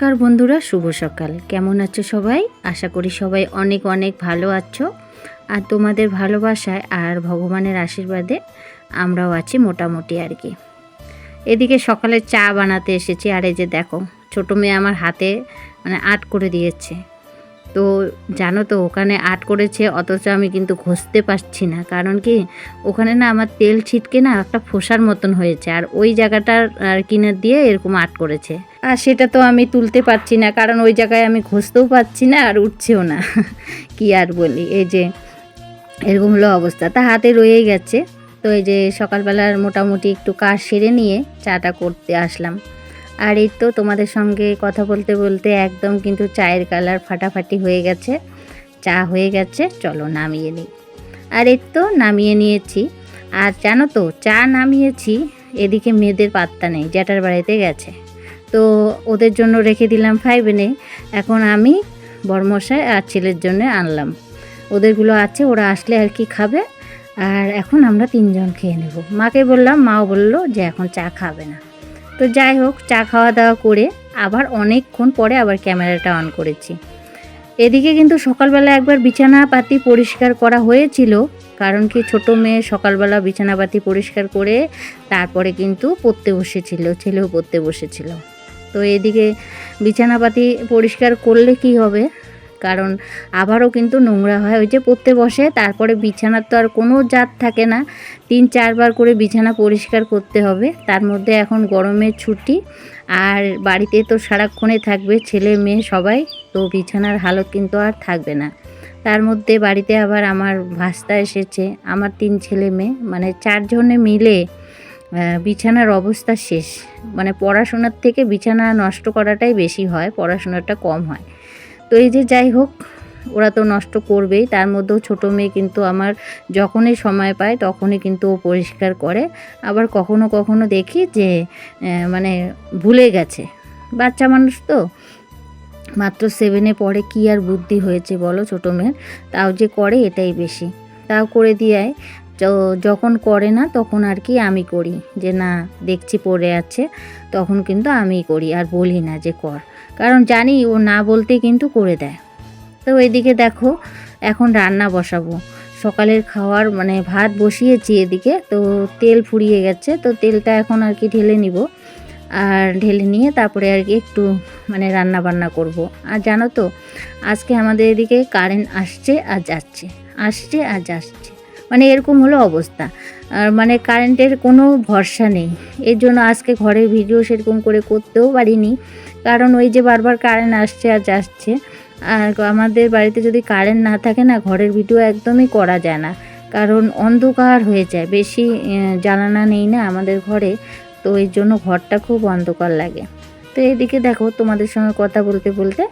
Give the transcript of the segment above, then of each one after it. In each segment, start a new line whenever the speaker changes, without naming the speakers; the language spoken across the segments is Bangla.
নমস্কার বন্ধুরা, শুভ সকাল। কেমন আছো সবাই? আশা করি সবাই অনেক অনেক ভালো আছো। আর তোমাদের ভালোবাসায় আর ভগবানের আশীর্বাদে আমরাও আছি মোটামুটি আর কি। এদিকে সকালে চা বানাতে এসেছি, আর এই যে দেখো, ছোটো মেয়ে আমার হাতে মানে আট করে দিয়েছে। তো জানো তো, ওখানে আট করেছে, অথচ আমি কিন্তু ঘষতে পারছি না। কারণ কি, ওখানে না আমার তেল ছিটকে না একটা ফোসার মতন হয়েছে, আর ওই জায়গাটার, আর কিনার দিয়ে এরকম আট করেছে। আর সেটা তো আমি তুলতে পারছি না, কারণ ওই জায়গায় আমি ঘষতেও পারছি না আর উঠছেও না। কি আর বলি, এই যে এরকম হলো অবস্থা। তা হাতে রয়েই গেছে। তো এই যে সকালবেলার মোটামুটি একটু কাজ সেরে নিয়ে চাটা করতে আসলাম। আর এই তো তোমাদের সঙ্গে কথা বলতে বলতে একদম কিন্তু চায়ের কালার ফাটাফাটি হয়ে গেছে। চা হয়ে গেছে, চলো নামিয়ে নিই। আর এই তো নামিয়ে নিয়েছি। আর জানো তো, চা নামিয়েছি, এদিকে মেয়েদের পাত্তা নেই, জ্যাঠার বাড়িতে গেছে। তো ওদের জন্য রেখে দিলাম ফাইভেনে এখন আমি বরমশাই আর ছেলের জন্য আনলাম। ওদেরগুলো আছে, ওরা আসলে আর কি খাবে? আর এখন আমরা তিনজন খেয়ে নেব। মাকে বললাম, মাও বলল যে এখন চা খাবে না। তো যাই হোক, চা খাওয়া দাওয়া করে আবার অনেকক্ষণ পরে আবার ক্যামেরাটা অন করেছি। এদিকে কিন্তু সকালবেলা একবার বিছানা পাতি পরিষ্কার করা হয়েছিল, কারণ কি ছোট মেয়ে সকালবেলা বিছানাপাতি পরিষ্কার করে তারপরে কিন্তু পড়তে বসেছিল, ছেলেও পড়তে বসেছিল। তো এদিকে বিছানাপাতি পরিষ্কার করলে কি হবে? কারণ আবারও কিন্তু নোংরা হয়। ওই যে পড়তে বসে, তারপরে বিছানার তো আর কোনো জাত থাকে না। তিন চারবার করে বিছানা পরিষ্কার করতে হবে। তার মধ্যে এখন গরমের ছুটি। আর বাড়িতে তো সারাক্ষণে থাকবে ছেলে, মেয়ে সবাই, তো বিছানার হালত কিন্তু আর থাকবে না। তার মধ্যে বাড়িতে আবার আমার ভাস্তা এসেছে। আমার তিন ছেলে মেয়ে মানে চারজনে মিলে বিছানার অবস্থা শেষ। মানে পড়াশোনার থেকে বিছানা নষ্ট করাটাই বেশি হয়, পড়াশোনাটা কম হয়। এই যে যাই হোক, ওরা তো নষ্ট করবেই। তার মধ্যেও ছোটো মেয়ে কিন্তু আমার যখনই সময় পায় তখনই কিন্তু ও পরিষ্কার করে। আবার কখনো কখনো দেখি যে মানে ভুলে গেছে। বাচ্চা মানুষ তো। মাত্র সেভেনে পড়ে কি আর বুদ্ধি হয়েছে বলো ছোটো মেয়ের? তাও যে করে এটাই বেশি। তাও করে দিয়ে যখন করে না তখন আর কি আমি করি। যে না, দেখছি পড়ে আছে, তখন কিন্তু আমি করি, আর বলি না যে কর। কারণ জানি ও না বলতে কিন্তু করে দেয়। তো এদিকে দেখো, এখন রান্না বসাবো। সকালের খাওয়ার মানে ভাত বসিয়েছি এদিকে, তো তেল ফুরিয়ে গেছে, তো তেলটা এখন আর কি ঢেলে নিব। আর ঢেলে নিয়ে তারপরে আর কি একটু মানে রান্না বান্না করব। আর জানো তো, আজকে আমাদের এদিকে কারেন্ট আসছে আর যাচ্ছে, আসছে আর যাচ্ছে। মানে এরকম হলো অবস্থা। আর মানে কারেন্টের কোনো ভরসা নেই। এর জন্য আজকে ঘরে ভিডিও সেরকম করে করতেও পারিনি। কারণ ওই যে বারবার কারেন্ট আসছে আর যাচ্ছে, আর আমাদের বাড়িতে যদি কারেন্ট না থাকে না, ঘরের ভিডিও একদমই করা যায় না। কারণ অন্ধকার হয়ে যায়, বেশি জানানা নেই না আমাদের ঘরে, তো এই জন্য ঘরটা খুব অন্ধকার লাগে। তো এদিকে দেখো তোমাদের সঙ্গে কথা বলতে বলতে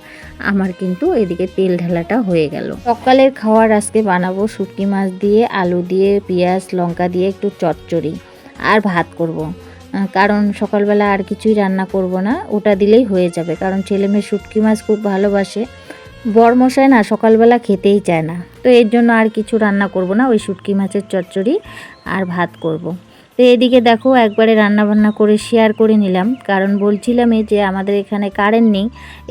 আমার কিন্তু এদিকে তেল ঢালাটা হয়ে গেল সকালের খাওয়ার আজকে বানাবো শুটকি মাছ দিয়ে, আলু দিয়ে, পেঁয়াজ, লঙ্কা দিয়ে, একটু চচ্চড়ি আর ভাত করব। কারণ সকালবেলা আর কিছুই রান্না করব না, ওটা দিলেই হয়ে যাবে কারণ ছেলে মেয়ে শুটকি মাছ খুব ভালোবাসে বরমশাই না সকালবেলা খেতেই চায় না তো এর জন্য আর কিছু রান্না করব না, ওই শুটকি মাছের চচ্চড়ি আর ভাত করব। তো এদিকে দেখো একবারে রান্না বান্না করে শেয়ার করে নিলাম। কারণ বলছিলাম এই যে আমাদের এখানে কারেন্ট নেই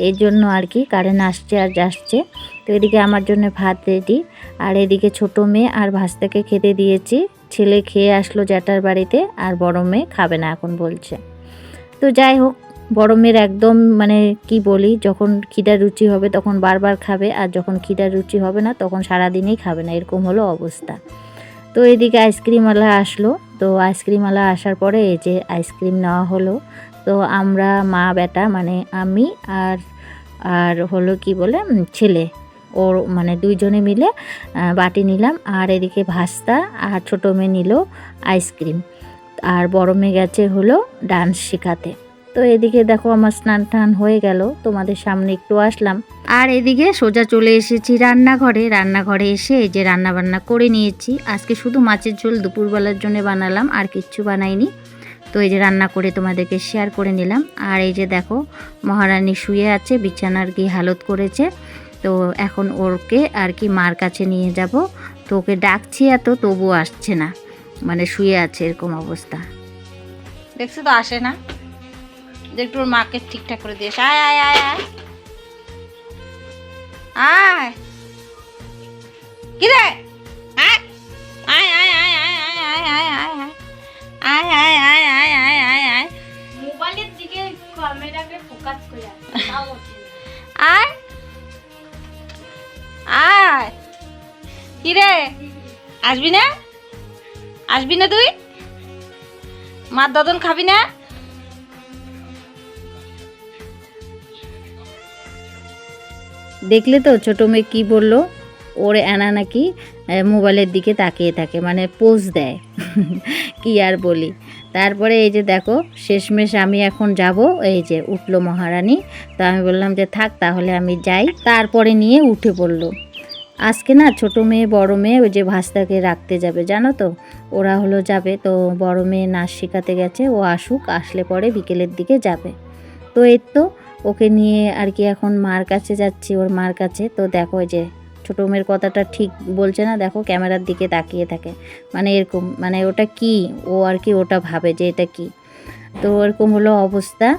এর জন্য আর কি কারেন্ট আসছে আর যাচ্ছে। তো এদিকে আমার জন্য ভাত রেডি আর এদিকে ছোটো মেয়ে আর ভাস্তাকে খেতে দিয়েছি। ছেলে খেয়ে আসলো জ্যাঠার বাড়িতে আর বড় মেয়ে খাবে না এখন বলছে। তো যাই হোক, বড় মেয়ের একদম মানে কি বলি, যখন খিদার রুচি হবে তখন বারবার খাবে আর যখন খিদার রুচি হবে না তখন সারাদিনই খাবে না, এরকম হলো অবস্থা। তো এদিকে আইসক্রিমওয়ালা আসলো। তো আইসক্রিমওয়ালা আসার পরে এই যে আইসক্রিম নেওয়া হলো, তো আমরা মা বেটা মানে আমি আর আর হলো কি বলে ছেলে। ওর মানে দুইজনে মিলে বাটি নিলাম আর এদিকে ভাস্তা আর ছোটো মেয়ে নিল আইসক্রিম। আর বড় মেয়ে গেছে হলো ডান্স শেখাতে। তো এদিকে দেখো আমার স্নান টান হয়ে গেল, তোমাদের সামনে একটু আসলাম। আর এদিকে সোজা চলে এসেছি রান্নাঘরে। রান্নাঘরে এসে এই যে রান্না বান্না করে নিয়েছি। আজকে শুধু মাছের ঝোল দুপুরবেলার জন্য বানালাম, আর কিচ্ছু বানাইনি। তো এই যে রান্না করে তোমাদেরকে শেয়ার করে নিলাম। আর এই যে দেখো, মহারানী শুয়ে আছে, বিছানার কি হালত করেছে। তো এখন ওরকে আর কি মার কাছে নিয়ে যাব। তো ওকে ডাকছি এত তবু আসছে না। মানে শুয়ে আছে এরকম অবস্থা। দেখছ তো, আসে না।
যে একটু ওর মাকে ঠিকঠাক করে দিয়েছে আয় আয় আয় আয় আয় কি রে আয় আয় আয় আয় আয় আয় আয় আয় আয় আয় আয় আয় আয় আয় আয় আয়
মোবাইলের দিকে ক্যামেরাকে ফোকাস করে
আয় আয় কি রে আসবি না আসবি না তুই মার দদন খাবি না
দেখলে তো ছোট মেয়ে কী বলল? ওর অ্যানা নাকি মোবাইলের দিকে তাকিয়ে থাকে মানে পোজ দেয়। কি আর বলি? তারপরে এই যে দেখো, শেষমেশ আমি এখন যাব, এই যে উঠল মহারানী। তো আমি বললাম যে থাক, তাহলে আমি যাই। তারপরে নিয়ে উঠে পড়ল। আজকে না ছোট মেয়ে, বড় মেয়ে, ওই যে ভাস্তাকে রাখতে যাবে, জানো তো? ওরা হলো যাবে, তো বড় মেয়ে নাচ শেখাতে গেছে, ও আসুক, আসলে পরে বিকেলের দিকে যাবে। তো এর তো ওকে নিয়ে আর কি এখন মার কাছে যাচ্ছি, ওর মার কাছে। তো দেখো যে, ছোটো মেয়ের কথাটা ঠিক বলছে না? দেখো ক্যামেরার দিকে তাকিয়ে থাকে। মানে এরকম মানে ওটা কি? ও আর কি ওটা ভাবে যে এটা কি? তো এরকম হলো অবস্থা।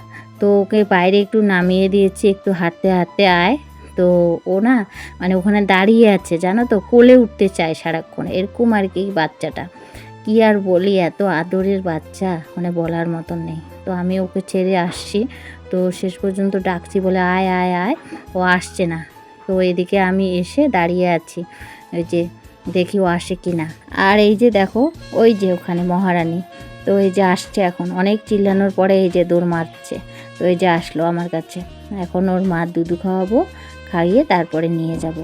তো ওকে বাইরে একটু নামিয়ে দিয়েছি, একটু হাঁটতে হাঁটতে আয়। তো ও না মানে ওখানে দাঁড়িয়ে আছে, জানো তো? কোলে উঠতে চায় সারাক্ষণ। এরকম আর কি বাচ্চাটা। কি আর বলি, এত আদরের বাচ্চা মানে বলার মতন নেই। তো আমি ওকে ছেড়ে আসছি। তো শেষ পর্যন্ত ডাকছি বলে আয় আয় আয়, ও আসছে না। তো এদিকে আমি এসে দাঁড়িয়ে আছি। ওই যে দেখি ও আসে কি না আর এই যে দেখো, ওই যে ওখানে মহারানী। তো এই যে আসছে এখন। অনেক চিল্লানোর পরে এই যে দৌড় মারছে। তো এই যে আসলো আমার কাছে। এখন ওর মার দুধু খাওয়াবো, খাইয়ে তারপরে নিয়ে যাব।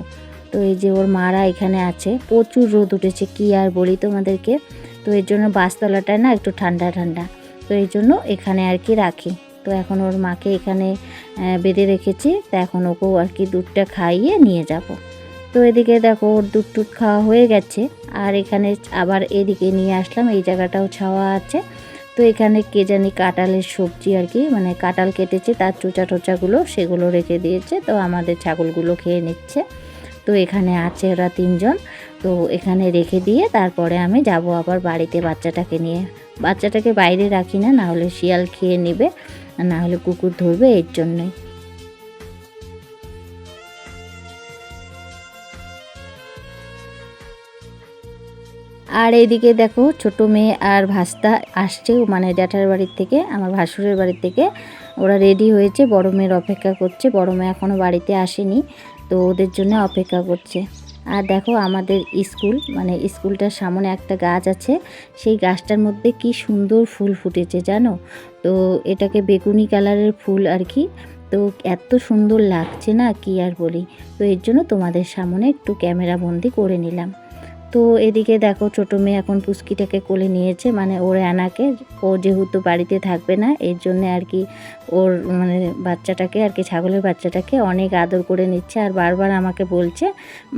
তো এই যে ওর মারা এখানে আছে। প্রচুর রোদ উঠেছে, কি আর বলি তোমাদেরকে? তো এর জন্য বাসতলাটায় না একটু ঠান্ডা ঠান্ডা। তো এই জন্য এখানে আর কি রাখি। তো এখন ওর মাকে এখানে বেঁধে রেখেছি। তো এখন ওকেও আর কি দুধটা খাইয়ে নিয়ে যাব। তো এদিকে দেখো ওর দুধ টুধ খাওয়া হয়ে গেছে। আর এখানে আবার এদিকে নিয়ে আসলাম। এই জায়গাটাও ছাওয়া আছে। তো এখানে কে জানি কাঁঠালের সবজি আর কি মানে কাঁঠাল কেটেছে, তার চোচা টোচাগুলো সেগুলো রেখে দিয়েছে। তো আমাদের ছাগলগুলো খেয়ে নিচ্ছে। তো এখানে আছে ওরা তিনজন। তো এখানে রেখে দিয়ে তারপরে আমি যাব আবার বাড়িতে বাচ্চাটাকে নিয়ে। বাচ্চাটাকে বাইরে রাখি না না হলে শিয়াল খেয়ে নেবে। না হলে কুকুর ধরবে এর জন্যই। আর এইদিকে দেখো, ছোট মেয়ে আর ভাস্তা আসছে মানে জ্যাঠার বাড়ির থেকে, আমার ভাসুরের বাড়ির থেকে। ওরা রেডি হয়েছে, বড় মেয়ের অপেক্ষা করছে, বড় মেয়ে এখনও বাড়িতে আসেনি, তো ওদের জন্য অপেক্ষা করছে। আর দেখো আমাদের স্কুল মানে স্কুলটার সামনে একটা গাছ আছে। সেই গাছটার মধ্যে কি সুন্দর ফুল ফুটেছে, জানো? তো এটাকে বেগুনি কালারের ফুল আর কি। তো এত সুন্দর লাগছে না, কি আর বলি? তো এর জন্য তোমাদের সামনে একটু ক্যামেরা বন্দি করে নিলাম। তো এদিকে দেখো ছোটো মেয়ে এখন পুচকিটাকে কোলে নিয়েছে মানে ওর অ্যানাকে। ও যেহেতু বাড়িতে থাকবে না, এর জন্য আর কি ওর মানে বাচ্চাটাকে আর কি, ছাগলের বাচ্চাটাকে অনেক আদর করে নিচ্ছে আর বারবার আমাকে বলছে,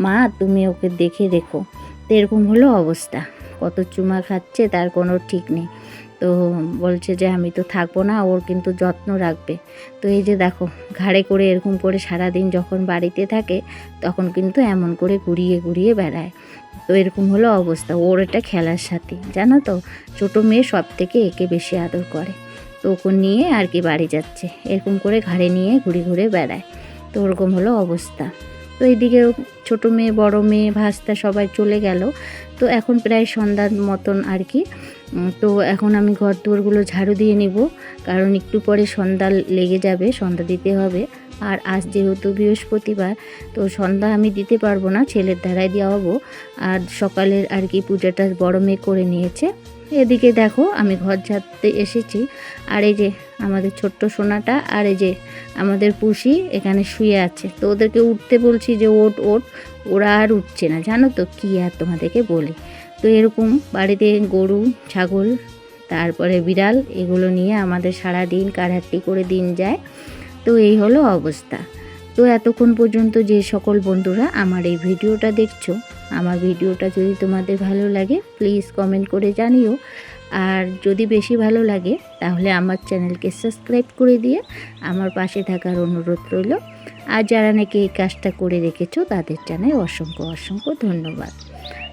মা, তুমি ওকে দেখে দেখো তো এরকম হলো অবস্থা। কত চুমা খাচ্ছে, তার কোনো ঠিক নেই। তো বলছে যে আমি তো থাকব না, ওর কিন্তু যত্ন রাখবে। তো এই যে দেখো, ঘাড়ে করে এরকম করে সারাদিন যখন বাড়িতে থাকে, তখন কিন্তু এমন করে ঘুরিয়ে ঘুরিয়ে বেড়ায়। তো এরকম হলো অবস্থা, ওর এটা খেলার সাথে, জানো তো? ছোটো মেয়ে সব থেকে একে বেশি আদর করে। তো ওকে নিয়ে আর কি বাড়ি যাচ্ছে, এরকম করে ঘাড়ে নিয়ে ঘুরে ঘুরে বেড়ায়। তো ওরকম হলো অবস্থা। তো এইদিকে ছোটো মেয়ে, বড় মেয়ে, ভাস্তা সবাই চলে গেল। তো এখন প্রায় সন্ধ্যার মতন আর কি। তো এখন আমি ঘর দুয়ারগুলো ঝাড়ু দিয়ে নিব, কারণ একটু পরে সন্ধ্যা লেগে যাবে, সন্ধ্যা দিতে হবে। আর আজ যেহেতু বৃহস্পতিবার, তো সন্ধ্যা আমি দিতে পারব না, ছেলের দ্বারাই দেওয়া হব আর সকালের আর কি পূজাটা বড় মেয়ে করে নিয়েছে। এদিকে দেখো, আমি ঘর ঝাড়তে এসেছি। আর এই যে আমাদের ছোট্ট সোনাটা, আর এই যে আমাদের পুষি এখানে শুয়ে আছে। তো ওদেরকে উঠতে বলছি যে ওট ওট ওরা আর উঠছে না। জানো তো কী আর তোমাদেরকে বলি। তো এরকম বাড়িতে গরু, ছাগল, তারপরে বিড়াল, এগুলো নিয়ে আমাদের সারা দিন কারহাট্টি করে দিন যায়। তো এই হলো অবস্থা। তো এতক্ষণ পর্যন্ত যে সকল বন্ধুরা আমার এই ভিডিওটা দেখছ, আমার ভিডিওটা যদি তোমাদের ভালো লাগে প্লিজ কমেন্ট করে জানিও। আর যদি বেশি ভালো লাগে, তাহলে আমার চ্যানেলকে সাবস্ক্রাইব করে দিয়ে আমার পাশে থাকার অনুরোধ রইল। আর যারা নাকি এই কাজটা করে রেখেছো, তাদের জানাই অসংখ্য অসংখ্য ধন্যবাদ।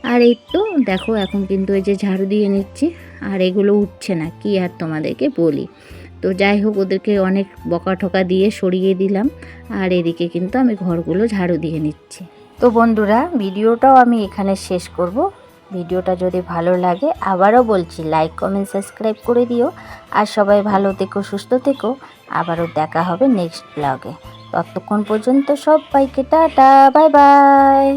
আর এই তো দেখো, এখন কিন্তু এই যে ঝাড়ু দিয়ে নিচ্ছি, আর এগুলো উঠছে না, কি আর তোমাদেরকে বলি। তো যাই হোক, ওদেরকে অনেক বকা ঠকা দিয়ে সরিয়ে দিলাম, আর এদিকে কিন্তু আমি ঘরগুলো ঝাড়ু দিয়ে নিচ্ছি। তো বন্ধুরা, ভিডিওটাও আমি এখানে শেষ করব। ভিডিওটা যদি ভালো লাগে, আবারও বলছি লাইক কমেন্ট সাবস্ক্রাইব করে দিও। আর সবাই ভালো থেকো, সুস্থ থেকো। আবারও দেখা হবে নেক্সট ব্লগে ততক্ষণ পর্যন্ত সবাইকে টাটা বাই বাই